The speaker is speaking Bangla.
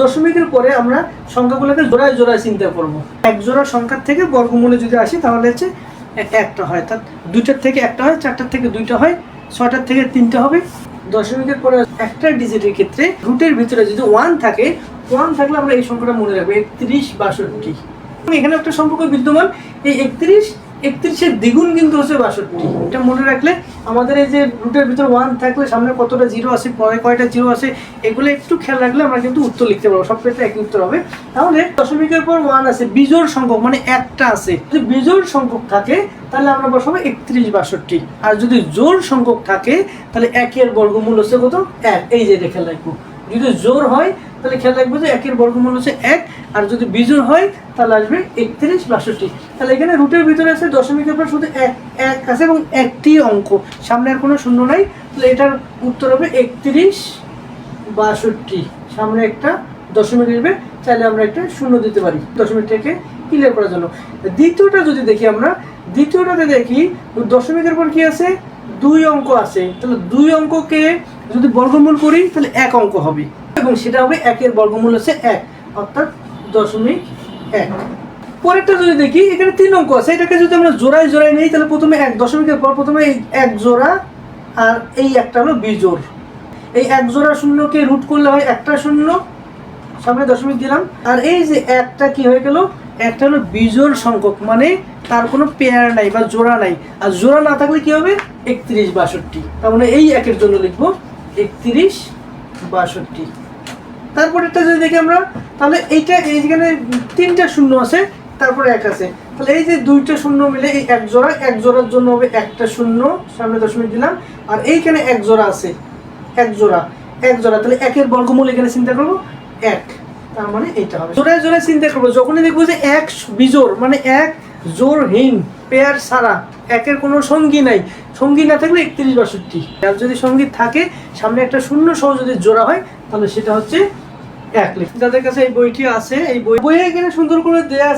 দশমিকের পরে আমরা সংখ্যাগুলোকে জোড়ায় জোড়ায় চিন্তা করব। এক জোড়া সংখ্যার থেকে বর্গমূলে যদি আসি, তাহলে হচ্ছে একটা হয়। তার দুইটার থেকে একটা হয়, চারটার থেকে দুইটা হয়, ছয়টার থেকে তিনটা হবে। দশমিকের পরে একটা ডিজিটের ক্ষেত্রে রুটের ভিতরে যদি ওয়ান থাকে ওয়ান থাকলে আমরা এই সংখ্যাটা মনে রাখব একত্রিশ বাষট্টি। এখানে একটা সম্পর্ক বিদ্যমান, এই একত্রিশ একত্রিশের দ্বিগুণ কিন্তু হচ্ছে বাষট্টি। এটা মনে রাখলে আমাদের এই যে রুটের ভিতর ওয়ান থাকলে সামনে কতটা জিরো আছে পরে কয়টা জিরো আছে এগুলো একটু খেয়াল রাখলে আমরা কিন্তু উত্তর লিখতে পারব। সব ক্ষেত্রে একই উত্তর হবে। তাহলে দশমিকের পর ওয়ান আছে, বিজোড় সংখ্যক মানে একটা আছে। যদি বিজোড় সংখ্যক থাকে, তাহলে আমরা বসাবো একত্রিশ বাষট্টি। আর যদি জোর সংখ্যক থাকে, তাহলে একের বর্গমূল হচ্ছে কত? এক। এই যে রেখে রাখব। যদি জোর হয় তাহলে খেয়াল রাখব যে একের বর্গমূল হচ্ছে এক, আর যদি বিজোড় হয়, তাহলে আসবে একত্রিশ, বাষট্টি। তাহলে এখানে রুটের ভিতরে আছে দশমিকের পর শুধু এক এক আছে এবং একটি অঙ্ক। সামনে আর কোনো শূন্য নাই, তাহলে এটার উত্তর হবে একত্রিশ, বাষট্টি। সামনে একটা দশমিক আসবে, চাইলে আমরা একটা শূন্য দিতে পারি। দশমিকটাকে ক্লিয়ার করার জন্য। দ্বিতীয়টা যদি দেখি আমরা, দ্বিতীয়টাতে দেখি দশমিকের পর কি আছে? দুই অঙ্ক আছে। তাহলে দুই অঙ্ককে যদি বর্গমূল করি, তাহলে এক অঙ্ক হবে। এবং সেটা হবে একের বর্গমূল হচ্ছে এক, অর্থাৎ দশমিক এক। পরেরটা যদি দেখি, এখানে তিন অঙ্ক আছে। এটাকে যদি আমরা জোড়ায় জোড়ায় নেই, তাহলে প্রথমে এক দশমিকের পর প্রথমে এই এক জোড়া আর এই একটা হলো বিজোড় এই এক জোড়া শূন্যকে রুট করলে হয় একটা শূন্য। সামনে দশমিক দিলাম। আর এই যে একটা কি হয়ে গেল? একটা হলো বিজোড় সংখ্যক মানে তার কোনো পেয়ার নাই বা জোড়া নাই। আর জোড়া না থাকলে কি হবে? একত্রিশ বাষট্টি। তার মানে এই একের জন্য লিখব একত্রিশ বাষট্টি। তারপরেরটা যদি দেখি আমরা, তাহলে এইটা এইখানে তিনটা শূন্য আছে, তারপরে এক আছে। তাহলে এই যে দুইটা শূন্য মিলে এই এক জোড়া, এক জোড়ার জন্য হবে একটা শূন্য, সামনে দশমিক দিলাম, আর এইখানে এক জোড়া আছে, এক জোড়া এক জোড়া। তাহলে একের বর্গমূল এখানে চিন্তা করব, এক। তার মানে এইটা হবে। জোড়ায় জোড়ায় চিন্তা করব, যখনই দেখব যে এক বিজোড় মানে এক জোরহীন, পেয়ার ছাড়া, একের কোনো সঙ্গী নাই। সঙ্গী না থাকলে একত্রিশ বাষট্টি। আর যদি সঙ্গী থাকে, সামনে একটা শূন্য সহ যদি জোড়া হয়, তাহলে সেটা হচ্ছে এক যাদের কাছে এই বইটি আছে, এই বই বইয়ে এখানে সুন্দর করে দেয়া